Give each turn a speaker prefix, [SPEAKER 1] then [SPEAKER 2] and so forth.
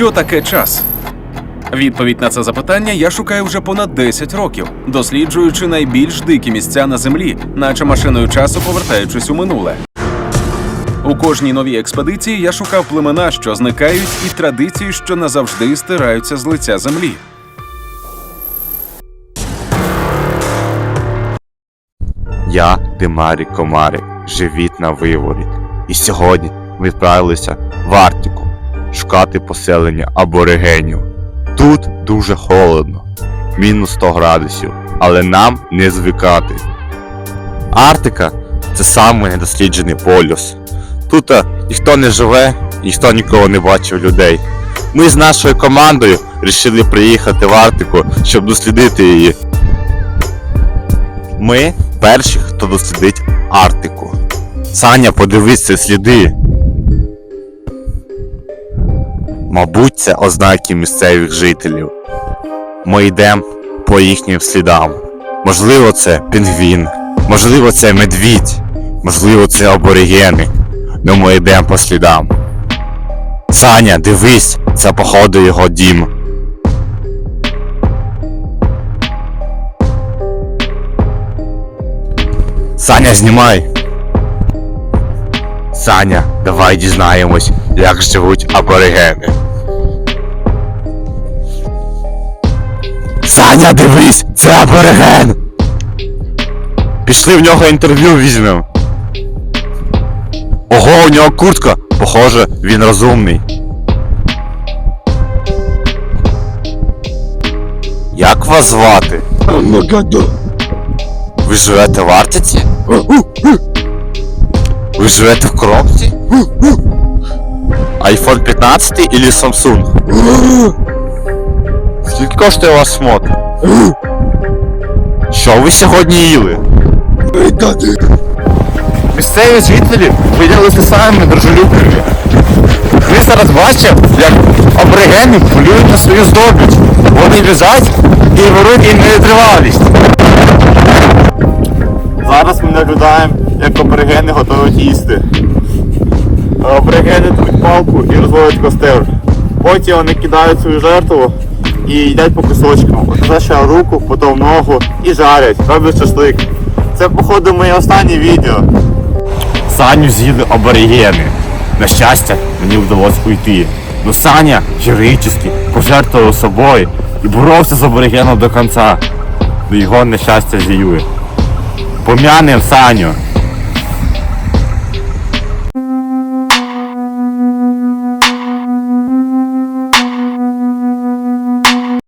[SPEAKER 1] Що таке час? Відповідь на це запитання я шукаю вже понад 10 років, досліджуючи найбільш дикі місця на землі, наче машиною часу повертаючись у минуле. У кожній новій експедиції я шукав племена, що зникають, і традиції, що назавжди стираються з лиця землі.
[SPEAKER 2] Я Димарі Комарик, живіт на виворіт. І сьогодні ми відправилися в Арктику шукати поселення аборигенів. Тут дуже холодно, мінус 100 градусів, але нам не звикати. Арктика це самий недосліджений полюс. Тут ніхто не живе, ніхто нікого не бачив людей. Ми з нашою командою вирішили приїхати в Арктику, щоб дослідити її. Ми перші, хто дослідить Арктику. Саня, подивись ці сліди. Мабуть, це ознаки місцевих жителів. Ми йдемо по їхнім слідам. Можливо, це пінгвін, можливо, це медвідь, можливо, це аборигени. Ну ми йдемо по слідам. Саня, дивись, це походу його дім. Саня, знімай. Саня, давай дізнаємось, як живуть аборигени. Саня, дивись, це абориген. Пішли в нього інтерв'ю візьмемо. Ого, у нього куртка. Похоже, він розумний. Як вас звати? Ви живете в Арктиці? Ви живете в коробці? iPhone 15 или Samsung? Скільки коштує ваш шмот? Що ви сьогодні їли? Місцеві жителі виділилися самими дружелюбними. Ви зараз бачите, як аборигени полюють на свою здобич. Вони біжать і ворують їм невитривалість. Зараз ми наблюдаємо, як аборигени готують їсти. Аборигени труть палку і розводять костер. Потім вони кидають свою жертву і їдять по кусочкам. От руку, потім ногу і жарять, роблять шашлик. Це, походу, моє останнє відео. Саню з'їли аборигени. На щастя, мені вдалося уйти. Ну Саня героїчно пожертвував собою і боровся з аборигеном до кінця. Ну його нещастя з'їли. Пом'янем Саню.